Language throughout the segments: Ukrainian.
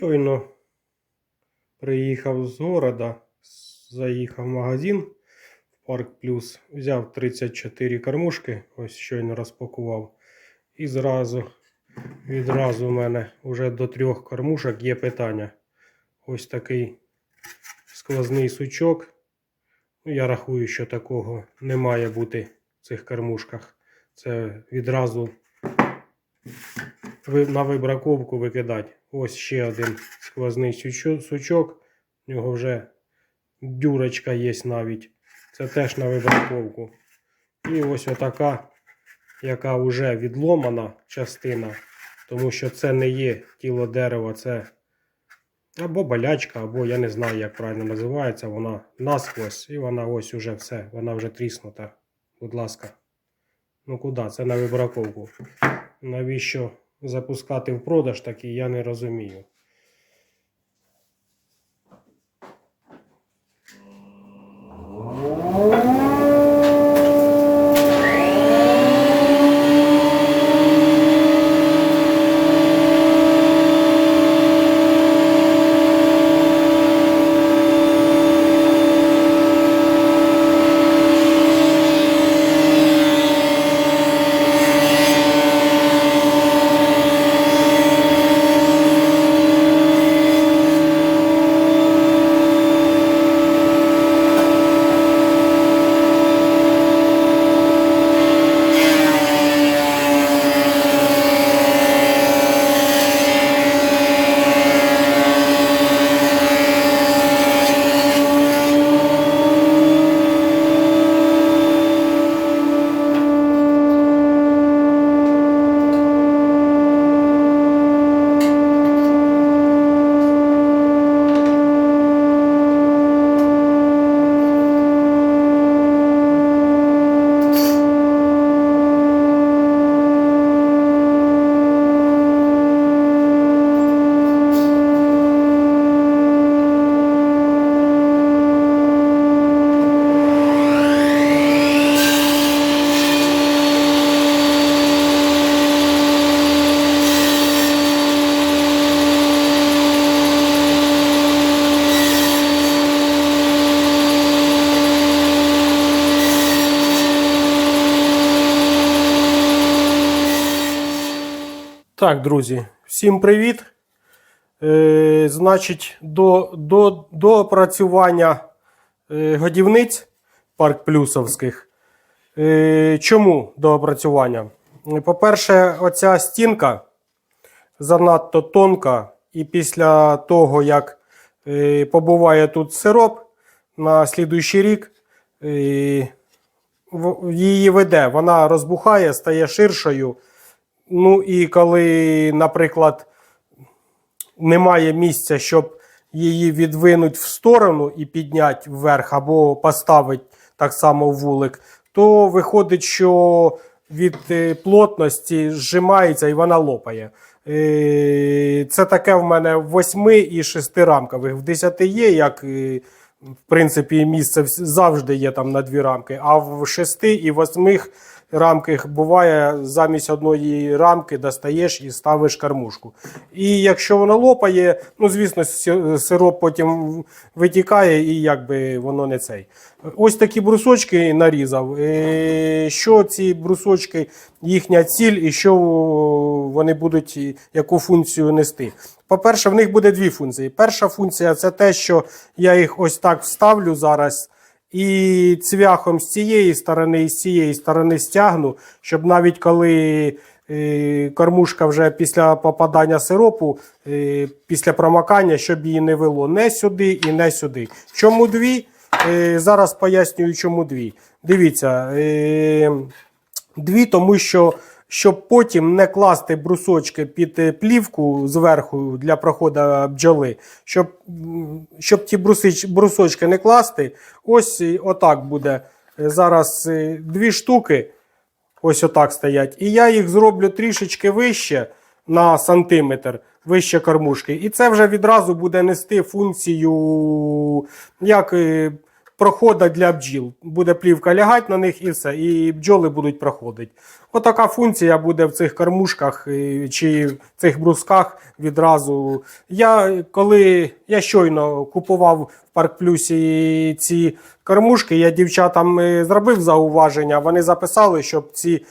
Щойно приїхав з города, заїхав в магазин в Парк Плюс, взяв 34 кормушки, ось щойно розпакував. І зразу, відразу в мене вже до трьох кормушок є питання. Ось такий сквозний сучок. Ну, я рахую, що такого не має бути в цих кормушках. Це відразу на вибраковку викидати. Ось ще один сквозний сучок. У нього вже дюрочка є навіть. Це теж на вибраковку. І ось отака, яка вже відломана частина, тому що це не є тіло дерева, це або болячка, або я не знаю, як правильно називається. Вона насквозь, і вона ось уже все, вона вже тріснута. Будь ласка. Ну куди? Це на вибраковку. Навіщо запускати в продаж такий, я не розумію. Так, друзі, всім привіт. Е, значить, до, до, до опрацювання е, годівниць парк плюсовських. Е, чому до опрацювання? По-перше, оця стінка занадто тонка, і після того, як е, побуває тут сироп на слідуючий рік, е, її веде, вона розбухає, стає ширшою. Ну і коли, наприклад, немає місця, щоб її відвинути в сторону і підняти вверх, або поставити так само вулик, то виходить, що від е, плотності зжимається і вона лопає. Е, Це таке в мене в 8 і 6 рамкових. В 10 є, як е, в принципі, місце завжди є там на дві рамки, а в 6 і 8 рамках буває замість одної рамки достаєш і ставиш кормушку. І якщо воно лопає, ну звісно, сироп потім витікає і якби воно не цей. Ось такі брусочки нарізав. Е, Що ці брусочки, їхня ціль і що вони будуть, яку функцію нести. По-перше, в них буде дві функції. Перша функція це те, що я їх ось так вставлю зараз. І цвяхом з цієї сторони і з цієї сторони стягну, щоб навіть коли е, кормушка вже після попадання сиропу, е, після промокання, щоб її не вело не сюди і не сюди. Чому дві? Е, зараз пояснюю, чому дві. Дивіться, дві, тому що щоб потім не класти брусочки під е, плівку зверху для проходу бджоли, щоб, щоб ті брусич, брусочки не класти, ось е, отак буде. Е, Зараз дві штуки ось отак стоять. І я їх зроблю трішечки вище на сантиметр, вище кормушки. І це вже відразу буде нести функцію як прохода для бджіл. Буде плівка лягати на них і все, і бджоли будуть проходити. Отака функція буде в цих кормушках е, чи в цих брусках відразу. Я коли я щойно купував в Парк Плюсі ці кормушки, я дівчатам е, зробив зауваження. Вони записали, щоб ці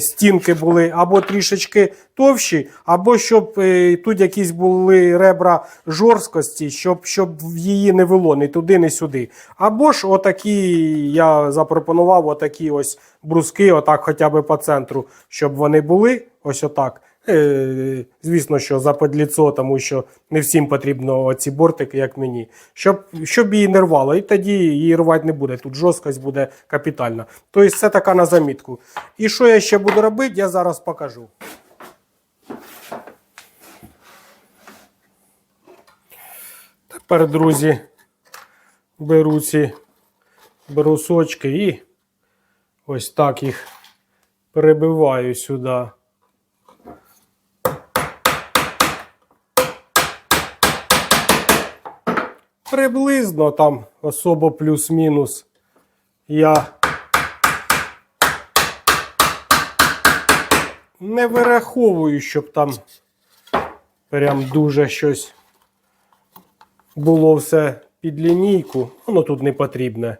стінки були або трішечки товщі, або щоб е, тут якісь були ребра жорсткості, щоб, щоб її не вело ні туди, ні сюди. Або ж отакі, я запропонував отакі ось бруски, отак хоча б по центру, щоб вони були ось отак. Е, звісно, що за подліцо, тому що не всім потрібно ці бортики, як мені. Щоб, щоб її не рвало, і тоді її рвати не буде. Тут жорсткость буде капітальна. Тобто це така на замітку. І що я ще буду робити, я зараз покажу. Тепер, друзі, беру ці брусочки і ось так їх перебиваю сюди. Приблизно там особо плюс-мінус я не вираховую, щоб там прям дуже щось було все під лінійку. Воно тут не потрібне.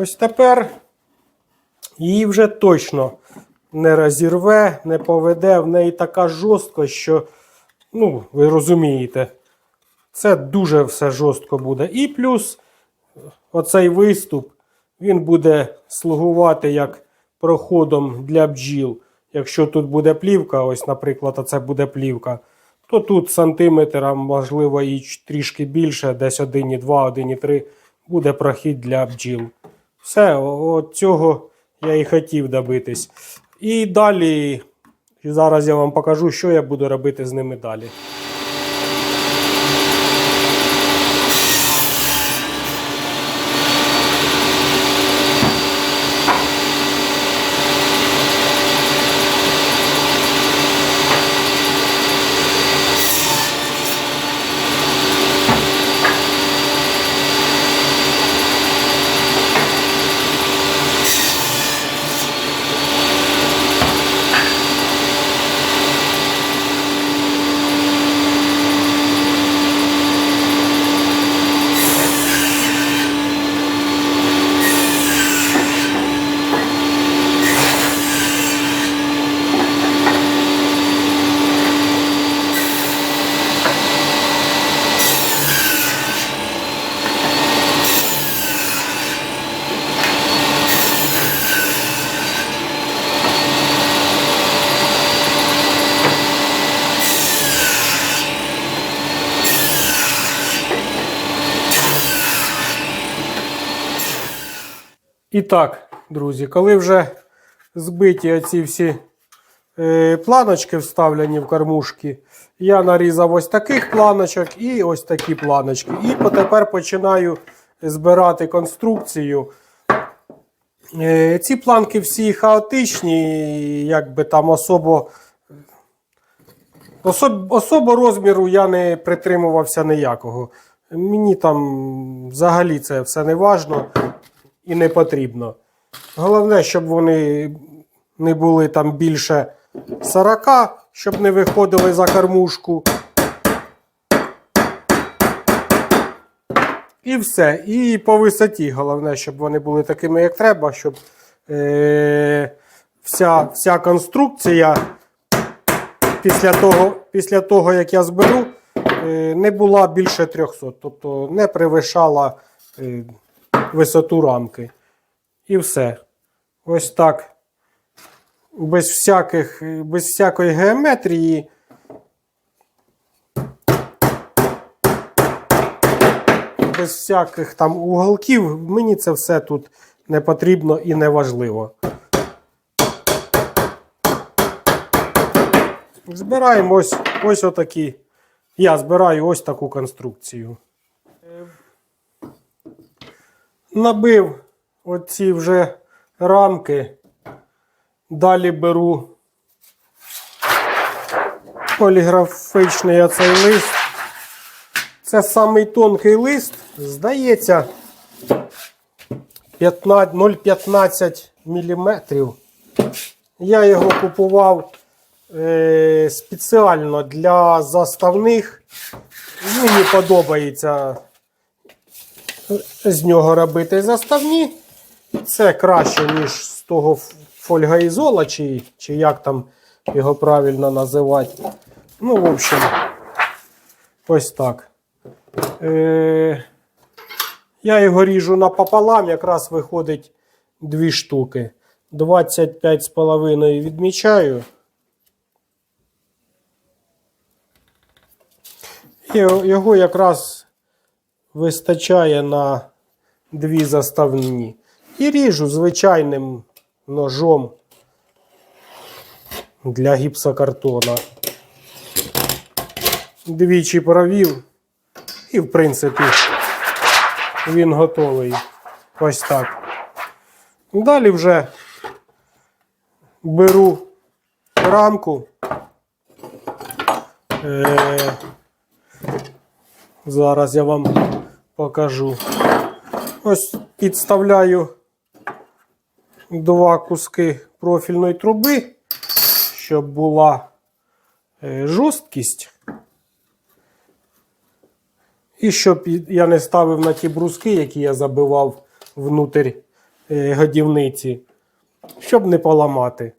Ось тепер її вже точно не розірве, не поведе. В неї така жорсткость, що, ну, ви розумієте, це дуже все жорстко буде. І плюс оцей виступ, він буде слугувати як проходом для бджіл. Якщо тут буде плівка, ось, наприклад, оце буде плівка, то тут сантиметр, можливо і трішки більше, десь 1,2, 1,3 буде прохід для бджіл. Все, от цього я і хотів добитись. І далі, зараз я вам покажу, що я буду робити з ними далі. І так, друзі, коли вже збиті оці всі е, планочки вставлені в кормушки, я нарізав ось таких планочок і ось такі планочки. І потепер починаю збирати конструкцію. Е, ці планки всі хаотичні, якби там особо. Особ, особо розміру я не притримувався ніякого. Мені там взагалі це все не важно і не потрібно. Головне, щоб вони не були там більше 40, щоб не виходили за кормушку. І все. І по висоті. Головне, щоб вони були такими, як треба, щоб е- вся, вся конструкція після того, після того, як я зберу, е, не була більше 300. Тобто не перевищала е, висоту рамки. І все. Ось так. Без всяких, без всякої геометрії. Без всяких там уголків. Мені це все тут не потрібно і не важливо. Збираємо ось, ось отакі. Я збираю ось таку конструкцію. Набив оці вже рамки. Далі беру поліграфічний оцей лист. Це самий тонкий лист, здається, 0,15 мм. Я його купував е, спеціально для заставних. Мені подобається з нього робити заставні. Це краще, ніж з того фольгаізола, чи, чи як там його правильно називати. Ну, в общем, ось так. Е, я його ріжу напополам, якраз виходить дві штуки. 25,5 відмічаю. І його якраз вистачає на дві заставні. І ріжу звичайним ножом для гіпсокартона. Двічі провів, і, в принципі, він готовий. Ось так. Далі вже беру рамку. Е, зараз я вам покажу. Ось підставляю два куски профільної труби, щоб була е, жорсткість. І щоб я не ставив на ті бруски, які я забивав внутрь е, годівниці, щоб не поламати.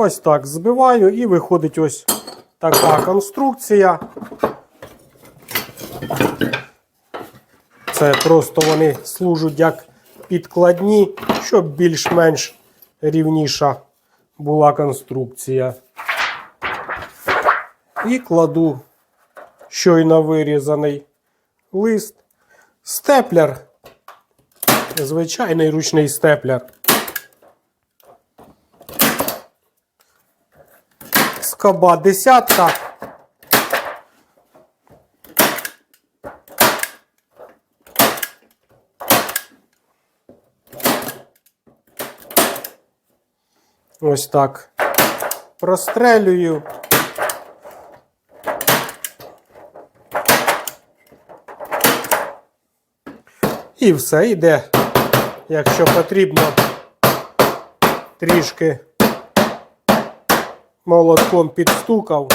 Ось так збиваю і виходить ось така конструкція. Це просто вони служать як підкладні, щоб більш-менш рівніша була конструкція. І кладу щойно вирізаний лист. Степлер. Звичайний ручний степлер. Скоба десятка. Ось так. Прострелюю. І все йде. Якщо потрібно, трішки молотком підстукав.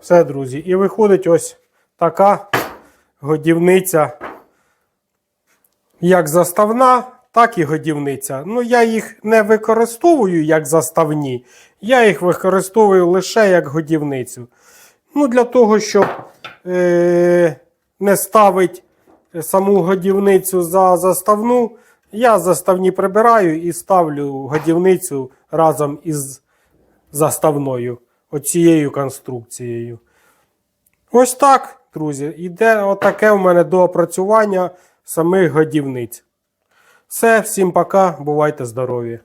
Все, друзі. І виходить ось така годівниця як заставна, так і годівниця. Ну, я їх не використовую як заставні, я їх використовую лише як годівницю. Ну, для того, щоб е- не ставити саму годівницю за заставну, я заставні прибираю і ставлю годівницю разом із заставною, оцією конструкцією. Ось так, друзі, іде отаке в мене доопрацювання самих годівниць. Все, всім пока, бувайте здорові!